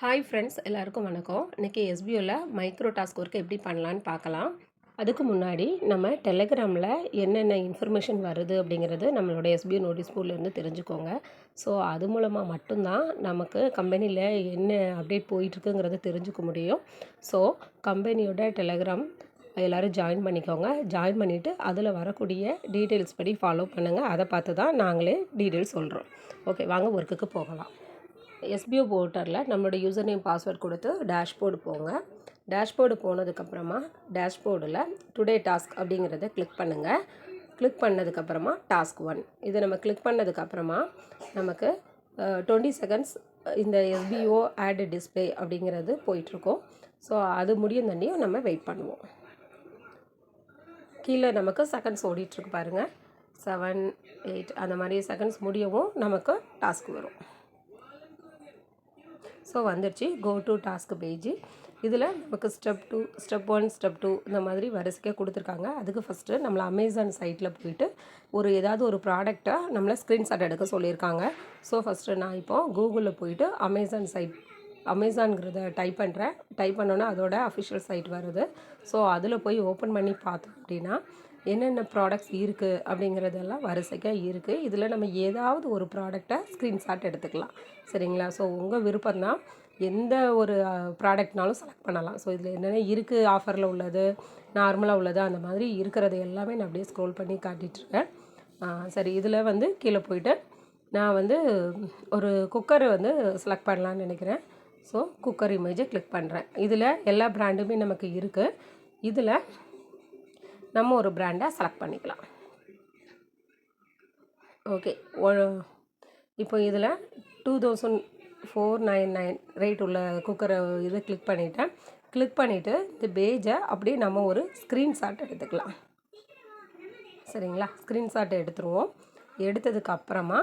Hi friends எல்லாருக்கும் வணக்கம். இன்றைக்கி எஸ்பிஓவில் மைக்ரோ டாஸ்க் ஒர்க் எப்படி பண்ணலான்னு பார்க்கலாம். அதுக்கு முன்னாடி நம்ம டெலகிராமில் என்னென்ன இன்ஃபர்மேஷன் வருது அப்படிங்கிறது நம்மளோட எஸ்பிஓ நோட்டீஸ் போர்ட்லேருந்து தெரிஞ்சுக்கோங்க. ஸோ அது மூலமாக மட்டும்தான் நமக்கு கம்பெனியில் என்ன அப்டேட் போயிட்டுருக்குங்கிறத தெரிஞ்சுக்க முடியும். ஸோ கம்பெனியோட டெலகிராம் எல்லோரும் ஜாயின் பண்ணிக்கோங்க. ஜாயின் பண்ணிவிட்டு அதில் வரக்கூடிய டீட்டெயில்ஸ் படி ஃபாலோ பண்ணுங்கள் அதை பார்த்து தான் நாங்களே டீட்டெயில்ஸ் சொல்கிறோம் ஓகே வாங்க ஒர்க்குக்கு போகலாம். எஸ்பிஓ போர்ட்டரில் நம்மளோட யூசர் நேம் பாஸ்வேர்ட் கொடுத்து டேஷ்போர்டு போங்க. டேஷ்போர்டு போனதுக்கப்புறமா டேஷ்போர்டில் டுடே டாஸ்க் அப்படிங்கிறத கிளிக் பண்ணுங்கள் கிளிக் பண்ணதுக்கப்புறமா டாஸ்க் ஒன் இதை நம்ம கிளிக் பண்ணதுக்கப்புறமா நமக்கு டுவெண்ட்டி செகண்ட்ஸ் இந்த எஸ்பிஓ ஆட் டிஸ்பிளே அப்படிங்கிறது போயிட்டுருக்கோம். ஸோ அது முடியும் தண்ணியும் நம்ம வெயிட் பண்ணுவோம். கீழே நமக்கு செகண்ட்ஸ் ஓடிட்டுருக்கு பாருங்கள் செவன் எயிட் அந்த மாதிரி செகண்ட்ஸ் முடியவும் நமக்கு டாஸ்க் வரும். ஸோ வந்துடுச்சு கோ டு டாஸ்க் பேஜ் இதில் நமக்கு step two step one step two இந்த மாதிரி வரிசைக்காக கொடுத்துருக்காங்க. அதுக்கு ஃபஸ்ட்டு நம்மளை அமேசான் சைட்டில் போயிட்டு ஒரு ஏதாவது ஒரு ப்ராடக்டை நம்மளை ஸ்க்ரீன்ஷாட் எடுக்க சொல்லியிருக்காங்க. ஸோ ஃபஸ்ட்டு நான் இப்போ கூகுளில் போயிட்டு அமேசான் சைட் அமேசான்கிறத டைப் பண்ணுறேன் டைப் பண்ணோன்னே அதோட அஃபிஷியல் சைட் வருது. ஸோ அதில் போய் ஓப்பன் பண்ணி பார்த்தோம் அப்படின்னா என்னென்ன ப்ராடக்ட்ஸ் இருக்குது அப்படிங்கிறதெல்லாம் வரிசைக்காக இருக்குது இதில் நம்ம ஏதாவது ஒரு ப்ராடக்டை ஸ்க்ரீன்ஷாட் எடுத்துக்கலாம். சரிங்களா? ஸோ உங்கள் விருப்பம் தான் எந்த ஒரு ப்ராடக்ட்னாலும் செலக்ட் பண்ணலாம். ஸோ இதில் என்னென்ன இருக்குது ஆஃபரில் உள்ளது நார்மலாக உள்ளது அந்த மாதிரி இருக்கிறது எல்லாமே நான் அப்படியே ஸ்க்ரோல் பண்ணி காட்டிகிட்ருக்கேன் சரி இதில் வந்து கீழே போயிட்டு நான் வந்து ஒரு குக்கரை வந்து செலக்ட் பண்ணலான்னு நினைக்கிறேன். ஸோ குக்கர் இமேஜை கிளிக் பண்ணுறேன் இதில் எல்லா ப்ராண்டுமே நமக்கு இருக்குது இதில் நம்ம ஒரு ப்ராண்டை செலக்ட் பண்ணிக்கலாம். ஓகே இப்போ இதில் two thousand four nine nine rate உள்ள குக்கரை இதை கிளிக் பண்ணிவிட்டேன் கிளிக் பண்ணிவிட்டு இந்த பேஜை அப்படியே நம்ம ஒரு ஸ்க்ரீன்ஷாட் எடுத்துக்கலாம். சரிங்களா? ஸ்க்ரீன்ஷாட் எடுத்துருவோம். எடுத்ததுக்கு அப்புறமா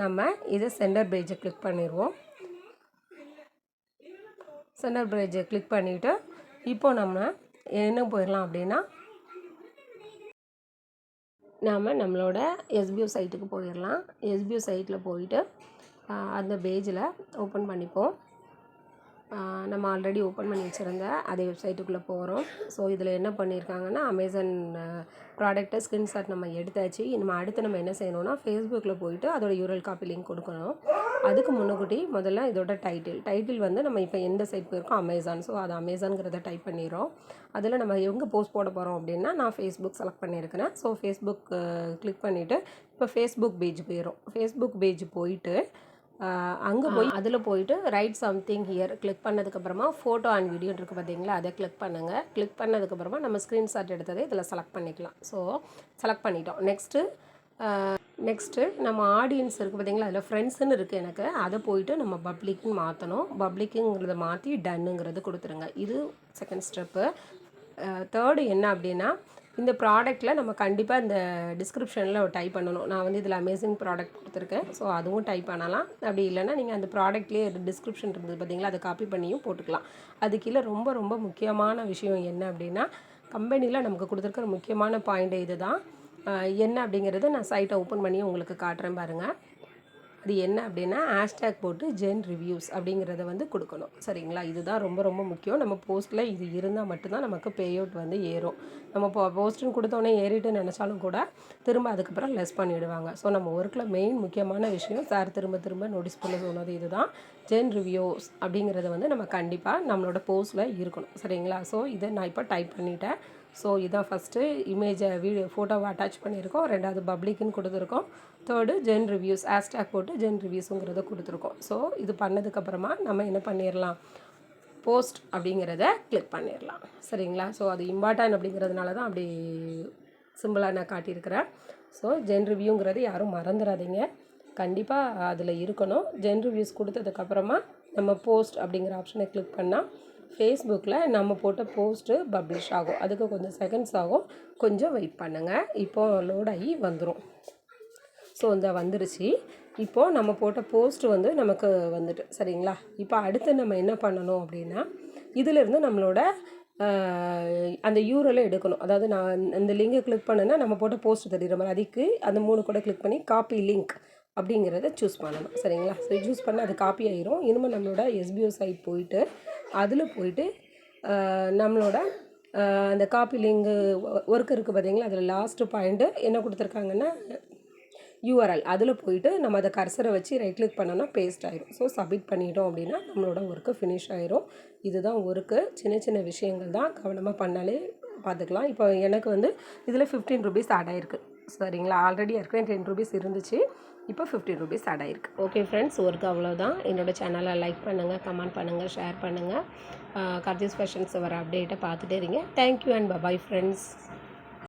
நம்ம இதை சென்டர் பேஜை கிளிக் பண்ணிடுவோம் சென்டர் பேஜை கிளிக் பண்ணிவிட்டு இப்போ நம்ம என்ன போயிடலாம் அப்படின்னா நாம் நம்மளோட எஸ்பியூ சைட்டுக்கு போயிடலாம். எஸ்பியூ சைட்டில் போயிட்டு அந்த பேஜில் ஓப்பன் பண்ணிப்போம். நம்ம ஆல்ரெடி ஓப்பன் பண்ணி வச்சுருந்த அதே வெப்சைட்டுக்குள்ளே போகிறோம் ஸோ இதில் என்ன பண்ணியிருக்காங்கன்னா அமேசான் ப்ராடக்ட்டை ஸ்க்ரீன்ஷாட் நம்ம எடுத்தாச்சு. நம்ம அடுத்து நம்ம என்ன செய்யணும்னா ஃபேஸ்புக்கில் போயிட்டு அதோட யூரல் காப்பி லிங்க் கொடுக்கணும். அதுக்கு முன்னுக்கூட்டி முதல்ல இதோட டைட்டில் டைட்டில் வந்து நம்ம இப்போ எந்த சைட் போயிருக்கோம் அமேசான் ஸோ அது அமேசான்ங்கிறத டைப் பண்ணிடுறோம். அதில் நம்ம எங்கே போஸ்ட் போட போகிறோம் அப்படின்னா நான் ஃபேஸ்புக் செலக்ட் பண்ணியிருக்கிறேன். ஸோ ஃபேஸ்புக் கிளிக் பண்ணிவிட்டு இப்போ ஃபேஸ்புக் பேஜ் போயிடும் ஃபேஸ்புக் பேஜ் போயிட்டு அங்கே போய் அதில் போயிட்டு ரைட் சம்திங் ஹியர் கிளிக் பண்ணதுக்கப்புறமா ஃபோட்டோ அண்ட் வீடியோ இருக்குது பார்த்தீங்களா அதை கிளிக் பண்ணுங்கள் கிளிக் பண்ணதுக்கப்புறமா நம்ம ஸ்க்ரீன்ஷாட் எடுத்ததை இதில் செலக்ட் பண்ணிக்கலாம். ஸோ செலக்ட் பண்ணிட்டோம். நெக்ஸ்ட்டு நெக்ஸ்ட்டு நம்ம ஆடியன்ஸ் இருக்குது பார்த்தீங்களா அதில் ஃப்ரெண்ட்ஸுன்னு இருக்குது எனக்கு. அதை போயிட்டு நம்ம பப்ளிக்னு மாற்றணும் பப்ளிக்குங்கிறத மாற்றி டன்னுங்கிறது கொடுத்துருங்க. இது செகண்ட் ஸ்டெப்பு தேர்டு என்ன அப்படின்னா இந்த ப்ராடக்ட்டில் நம்ம கண்டிப்பாக இந்த டிஸ்கிரிப்ஷனில் டைப் பண்ணணும். நான் வந்து இதில் அமேசிங் ப்ராடக்ட் கொடுத்துருக்கேன். ஸோ அதுவும் டைப் பண்ணலாம். அப்படி இல்லைன்னா நீங்கள் அந்த ப்ராடக்ட்லேயே டிஸ்கிரிப்ஷன் இருந்தது பார்த்தீங்களா அதை காப்பி பண்ணியும் போட்டுக்கலாம். அது கீழே ரொம்ப ரொம்ப முக்கியமான விஷயம் என்ன அப்படின்னா கம்பெனியில் நமக்கு கொடுத்துருக்கிற முக்கியமான பாயிண்ட் இது தான் என்ன அப்படிங்கிறத நான் சைட்டை ஓப்பன் பண்ணி உங்களுக்கு காட்டுறேன் பாருங்கள் அது என்ன அப்படின்னா ஹேஷ்டேக் போட்டு ஜென் ரிவ்யூஸ் அப்படிங்கிறத வந்து கொடுக்கணும். சரிங்களா? இதுதான் ரொம்ப ரொம்ப முக்கியம். நம்ம போஸ்ட்டில் இது இருந்தால் மட்டும்தான் நமக்கு பே அவுட் வந்து ஏறும். நம்ம இப்போ போஸ்ட்டுன்னு கொடுத்தோன்னே ஏறிட்டு நினச்சாலும் கூட திரும்ப அதுக்கப்புறம் லெஸ் பண்ணிவிடுவாங்க ஸோ நம்ம ஒர்க்கில் மெயின் முக்கியமான விஷயம் சார் திரும்ப திரும்ப நோட்டீஸ் பண்ண சொன்னது இதுதான். ஜென் ரிவ்யூஸ் அப்படிங்கிறத வந்து நம்ம கண்டிப்பாக நம்மளோட போஸ்ட்டில் இருக்கணும். சரிங்களா? ஸோ இதை நான் இப்போ டைப் பண்ணிட்டேன். ஸோ இதான் ஃபஸ்ட்டு இமேஜை வீடியோ ஃபோட்டோவை அட்டாச் பண்ணியிருக்கோம். ரெண்டாவது பப்ளிக்குன்னு கொடுத்துருக்கோம். தேர்டு ஜென் ரிவ்யூஸ் ஹேஷ்டேக் போட்டு ஜென் ரிவ்யூஸுங்கிறத கொடுத்துருக்கோம். ஸோ இது பண்ணதுக்கப்புறமா நம்ம என்ன பண்ணிடலாம் போஸ்ட் அப்படிங்கிறத கிளிக் பண்ணிடலாம் சரிங்களா? ஸோ அது இம்பார்ட்டன்ட் அப்படிங்கிறதுனால தான் அப்படி சிம்பிளாக நான் காட்டியிருக்கிறேன். ஸோ ஜென் ரிவ்யூங்கிறது யாரும் மறந்துடாதீங்க கண்டிப்பாக அதில் இருக்கணும். ஜென் ரிவ்யூஸ் கொடுத்ததுக்கப்புறமா நம்ம போஸ்ட் அப்படிங்கிற ஆப்ஷனை கிளிக் பண்ணால் ஃபேஸ்புக்கில் நம்ம போட்ட போஸ்ட்டு பப்ளிஷ் ஆகும். அதுக்கு கொஞ்சம் செகண்ட்ஸ் ஆகும். கொஞ்சம் வெயிட் பண்ணுங்கள் இப்போது லோட் ஆகி வந்துடும் ஸோ இந்த வந்துருச்சு. இப்போது நம்ம போட்ட போஸ்ட்டு வந்து நமக்கு வந்துட்டு சரிங்களா? இப்போ அடுத்து நம்ம என்ன பண்ணணும் அப்படின்னா இதிலிருந்து நம்மளோட அந்த யூரலை எடுக்கணும். அதாவது நான் இந்த லிங்கை கிளிக் பண்ணேன்னா நம்ம போட்ட போஸ்ட் தெரியுற மாதிரி அதுக்கு அந்த மூணு கூட கிளிக் பண்ணி காப்பி லிங்க் அப்படிங்கிறத சூஸ் பண்ணணும். சரிங்களா? சரி சூஸ் பண்ணால் அது காப்பி ஆயிரும். இனிமேல் நம்மளோட எஸ்பிஓ சைட் போயிட்டு அதில் போயிட்டு நம்மளோட அந்த காப்பி லிங்கு ஒர்க் இருக்குது பார்த்தீங்களா அதில் லாஸ்ட்டு பாயிண்ட்டு என்ன கொடுத்துருக்காங்கன்னா யூஆர்எல் அதில் போயிட்டு நம்ம அதை கர்சரை வச்சு ரைட் கிளிக் பண்ணோன்னா பேஸ்ட் ஆயிரும். ஸோ சப்மிட் பண்ணிட்டோம் அப்படின்னா நம்மளோட ஒர்க்கு ஃபினிஷ் ஆயிரும். இதுதான் ஒர்க்கு சின்ன சின்ன விஷயங்கள் தான் கவனமாக பண்ணாலே பார்த்துக்கலாம் இப்போ எனக்கு வந்து இதில் ஃபிஃப்டீன் ருபீஸ் ஆட் ஆயிருக்கு. சரிங்களா? ஆல்ரெடி ஏற்கனவே டென் ருபீஸ் இருந்துச்சு. இப்போ ஃபிஃப்டி ருபீஸ் ஆட் ஆயிருக்கு. ஓகே ஃப்ரெண்ட்ஸ் ஒர்க் அவ்வளோதான் என்னோட சேனலை லைக் பண்ணுங்கள் கமெண்ட் பண்ணுங்கள் ஷேர் பண்ணுங்கள் கர்ஜிஸ் ஃபேஷன்ஸ் வர அப்டேட்டை பார்த்துட்டே இருங்க. Thank you and bye bye friends